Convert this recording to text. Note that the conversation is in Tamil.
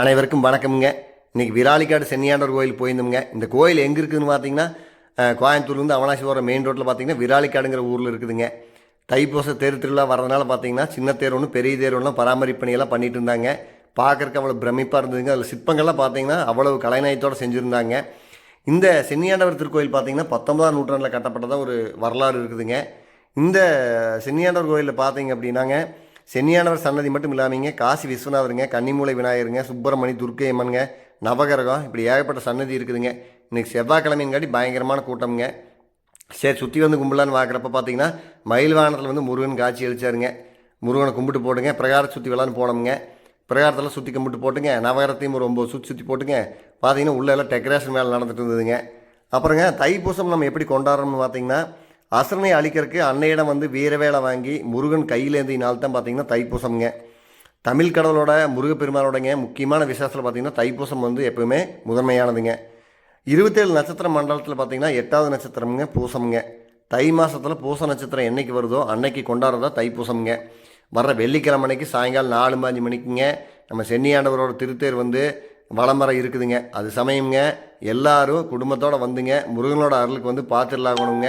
அனைவருக்கும் வணக்கம்ங்க. இன்றைக்கி விராலிக்காடு சென்னியாண்டவர் கோயில் போயிருந்தோம்ங்க. இந்த கோயில் எங்கே இருக்குதுன்னு பார்த்தீங்கன்னா கோயம்புத்தூர்லேருந்து அவனாசிபுரம் மெயின் ரோட்டில் பார்த்தீங்கன்னா விராலிக்காடுங்கிற ஊரில் இருக்குதுங்க. தைப்பூச தேர் திருவிழா வரதுனால பார்த்தீங்கன்னா சின்ன தேர் ஒன்று பெரிய தேர் ஒன்றும் பராமரிப்பு பணியெல்லாம் பண்ணிட்டு இருந்தாங்க. பார்க்கறக்கு அவ்வளோ பிரமிப்பாக இருந்ததுங்க. அதில் சிற்பங்கள்லாம் பார்த்தீங்கன்னா அவ்வளவு கலைநயத்தோடு செஞ்சுருந்தாங்க. இந்த சென்னியாண்டவர் திருக்கோயில் பார்த்தீங்கன்னா பத்தொன்பதாம் நூற்றாண்டில் கட்டப்பட்டதாக ஒரு வரலாறு இருக்குதுங்க. இந்த சென்னியாண்டவர் கோயிலில் பார்த்தீங்க அப்படின்னாங்க சென்னியானவர் சன்னதி மட்டும் இல்லாமீங்க காசி விஸ்வநாதருங்க கன்னிமூலை விநாயகருங்க சுப்பிரமணி துர்க்கை அம்மனுங்க நவகரகம் இப்படி ஏகப்பட்ட சன்னதி இருக்குதுங்க. இன்னைக்கு செவ்வாய்க்கிழமைங்காட்டி பயங்கரமான கூட்டம்ங்க. சரி சுற்றி வந்து கும்பலான்னு பார்க்குறப்ப பார்த்தீங்கன்னா மயில்வானத்தில் வந்து முருகன் காட்சி அளிச்சாருங்க. முருகனை கும்பிட்டு போட்டுங்க பிரகார சுற்றி விளான்னு போனோம்ங்க. பிரகாரத்தில் சுற்றி கும்பிட்டு போட்டுங்க நவகரத்தையும் ஒரு ஒம்பது சுற்றி சுற்றி போட்டுங்க. பார்த்தீங்கன்னா உள்ளே எல்லாம் டெக்கரேஷன் வேலை நடந்துட்டு இருந்ததுங்க. அப்புறங்க தைப்பூசம் நம்ம எப்படி கொண்டாடுறோம்னு பார்த்தீங்கன்னா அசனை அழிக்கிறதுக்கு அன்னையிடம் வந்து வீரவேலை வாங்கி முருகன் கையிலேந்தினால் தான் பார்த்தீங்கன்னா தைப்பூசம்ங்க. தமிழ் கடவுளோட முருகப்பெருமானோடங்க முக்கியமான விசேஷத்தில் பார்த்தீங்கன்னா தைப்பூசம் வந்து எப்பவுமே முதன்மையானதுங்க. இருபத்தேழு நட்சத்திர மண்டலத்தில் பார்த்தீங்கன்னா எட்டாவது நட்சத்திரம்ங்க பூசம்ங்க. தை மாதத்தில் பூச நட்சத்திரம் என்றைக்கு வருதோ அன்னைக்கு கொண்டாடுறதா தைப்பூசம்ங்க. வர்ற வெள்ளிக்கிழமை அன்னைக்கு சாயங்காலம் நாலு அஞ்சு மணிக்குங்க. நம்ம சென்னியாண்டவரோட திருத்தேர் வந்து வளமரம் இருக்குதுங்க. அது சமயம்ங்க. எல்லாரும் குடும்பத்தோடு வந்துங்க. முருகனோட அருளுக்கு வந்து பார்த்துடலாகணுங்க